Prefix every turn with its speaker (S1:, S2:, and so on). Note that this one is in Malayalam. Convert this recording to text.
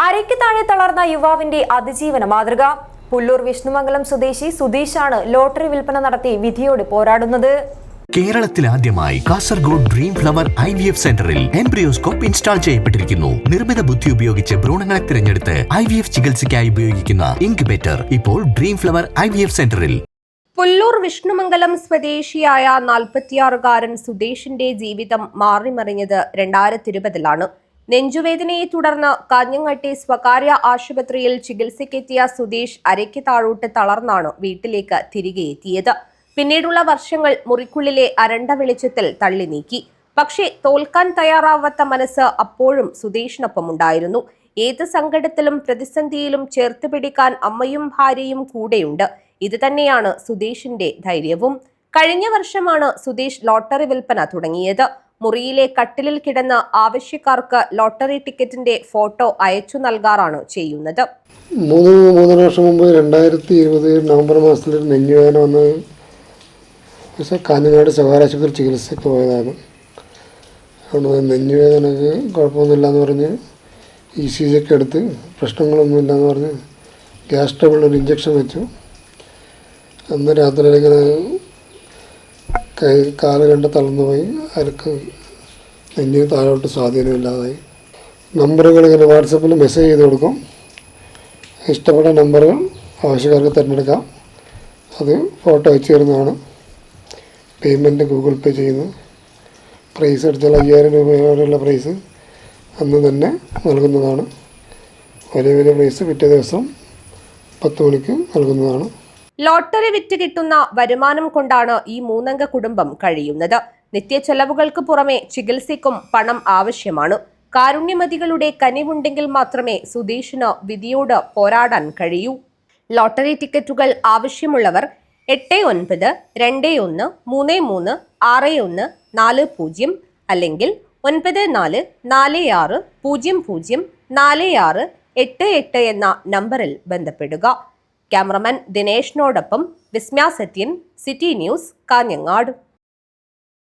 S1: അരയ്ക്ക് താഴെ തളർന്ന യുവാവിന്റെ അതിജീവന മാതൃക. പുല്ലൂർ വിഷ്ണുമംഗലം സ്വദേശി സുധീഷാണ് ലോട്ടറി വിൽപ്പന നടത്തി വിധിയോട് പോരാടുന്നത്.
S2: കേരളത്തിൽ ആദ്യമായി Kasaragod dream flower I V F സെന്ററിൽ എംബ്രിയോസ്കോപ്പ് ഇൻസ്റ്റാൾ ചെയ്യപ്പെട്ടിരിക്കുന്നു. നിർമ്മിത ബുദ്ധി ഉപയോഗിച്ച് ഭ്രൂണങ്ങളെ തിരഞ്ഞെടുത്ത് ഐ വി എഫ് ചികിത്സയ്ക്കായി ഉപയോഗിക്കുന്ന ഇൻക്യുബേറ്റർ ഇപ്പോൾ dream flower I V F സെന്ററിൽ
S3: പുല്ലൂർ വിഷ്ണുമംഗലം സ്വദേശിയായ നാൽപ്പത്തിയാറുകാരൻ സുദേശിന്റെ ജീവിതം മാറിമറിഞ്ഞത് രണ്ടായിരത്തി ഇരുപതിലാണ്. നെഞ്ചുവേദനയെ തുടർന്ന് കാഞ്ഞങ്ങാട്ടെ സ്വകാര്യ ആശുപത്രിയിൽ ചികിത്സയ്ക്കെത്തിയ സുധീഷ് അരയ്ക്ക് താഴോട്ട് തളർന്നാണ് വീട്ടിലേക്ക് തിരികെ എത്തിയത്. പിന്നീടുള്ള വർഷങ്ങൾ മുറിക്കുള്ളിലെ അരണ്ട വെളിച്ചത്തിൽ തള്ളി നീക്കി. പക്ഷേ തോൽക്കാൻ തയ്യാറാവാത്ത മനസ്സ് അപ്പോഴും സുധീഷിനൊപ്പമുണ്ടായിരുന്നു. ഏത് സങ്കടത്തിലും പ്രതിസന്ധിയിലും ചേർത്ത് പിടിക്കാൻ അമ്മയും ഭാര്യയും കൂടെയുണ്ട്. ഇത് തന്നെയാണ് സുധീഷിന്റെ ധൈര്യവും. കഴിഞ്ഞ വർഷമാണ് സുധീഷ് ലോട്ടറി വിൽപ്പന തുടങ്ങിയത്. മുറിയിലെ കട്ടിലിൽ കിടന്ന ആവശ്യക്കാർക്ക് ലോട്ടറി ടിക്കറ്റിന്റെ ഫോട്ടോ അയച്ചു നൽകാറാണ് ചെയ്യുന്നത്.
S4: മൂന്ന് മൂന്നര വർഷം മുമ്പ് രണ്ടായിരത്തി ഇരുപത് നവംബർ മാസത്തിൽ നെഞ്ഞുവേദന വന്ന് കാഞ്ഞങ്ങാട് സ്വകാര്യ ആശുപത്രി ചികിത്സയ്ക്ക് പോയതാണ്. അതുകൊണ്ട് നെഞ്ഞുവേദനക്ക് കുഴപ്പമൊന്നുമില്ല എന്ന് പറഞ്ഞ് ഇ സി ജി ഒക്കെ എടുത്ത് പ്രശ്നങ്ങളൊന്നുമില്ല എന്ന് പറഞ്ഞ് ഗ്യാസ് ട്രബിളിൽ ഒരു ഇഞ്ചക്ഷൻ വെച്ചു. അന്ന് രാത്രി ഇങ്ങനെ കൈ കാൽ കണ്ട് തളർന്നു പോയി അരക്ക് നെഞ്ഞിന് താഴോട്ട് സ്വാധീനമില്ലാതായി. നമ്പറുകൾ ഇങ്ങനെ വാട്സപ്പിൽ മെസ്സേജ് ചെയ്ത് കൊടുക്കും. ഇഷ്ടപ്പെട്ട നമ്പറുകൾ ആവശ്യക്കാർക്ക് തിരഞ്ഞെടുക്കാം. അത് ഫോട്ടോ അയച്ചു തരുന്നതാണ്. പേയ്മെന്റ് ഗൂഗിൾ പേ ചെയ്യുന്നു. പ്രൈസ് അടിച്ചാൽ അയ്യായിരം രൂപ വരെയുള്ള പ്രൈസ് അന്ന് തന്നെ നൽകുന്നതാണ്. വലിയ വലിയ പ്രൈസ് പിറ്റേ ദിവസം പത്ത് മണിക്ക് നൽകുന്നതാണ്.
S3: ലോട്ടറി വിറ്റ് കിട്ടുന്ന വരുമാനം കൊണ്ടാണ് ഈ മൂന്നംഗ കുടുംബം കഴിയുന്നത്. നിത്യ ചെലവുകൾക്ക് പുറമെ ചികിത്സയ്ക്കും പണം ആവശ്യമാണ്. കാരുണ്യമതികളുടെ കനിവുണ്ടെങ്കിൽ മാത്രമേ സുധീഷിന് വിധിയോട് പോരാടാൻ കഴിയൂ. ലോട്ടറി ടിക്കറ്റുകൾ ആവശ്യമുള്ളവർ എട്ട് ഒൻപത് രണ്ട് ഒന്ന് മൂന്ന് മൂന്ന് ആറ് ഒന്ന് നാല് പൂജ്യം അല്ലെങ്കിൽ ഒൻപത് നാല് നാല് ആറ് പൂജ്യം പൂജ്യം നാല് ആറ് എട്ട് എട്ട് എന്ന നമ്പറിൽ ബന്ധപ്പെടുക. ക്യാമറമാൻ ദിനേഷിനോടൊപ്പം വിസ്മ്യ സത്യൻ സിറ്റി ന്യൂസ് കാഞ്ഞങ്ങാട്.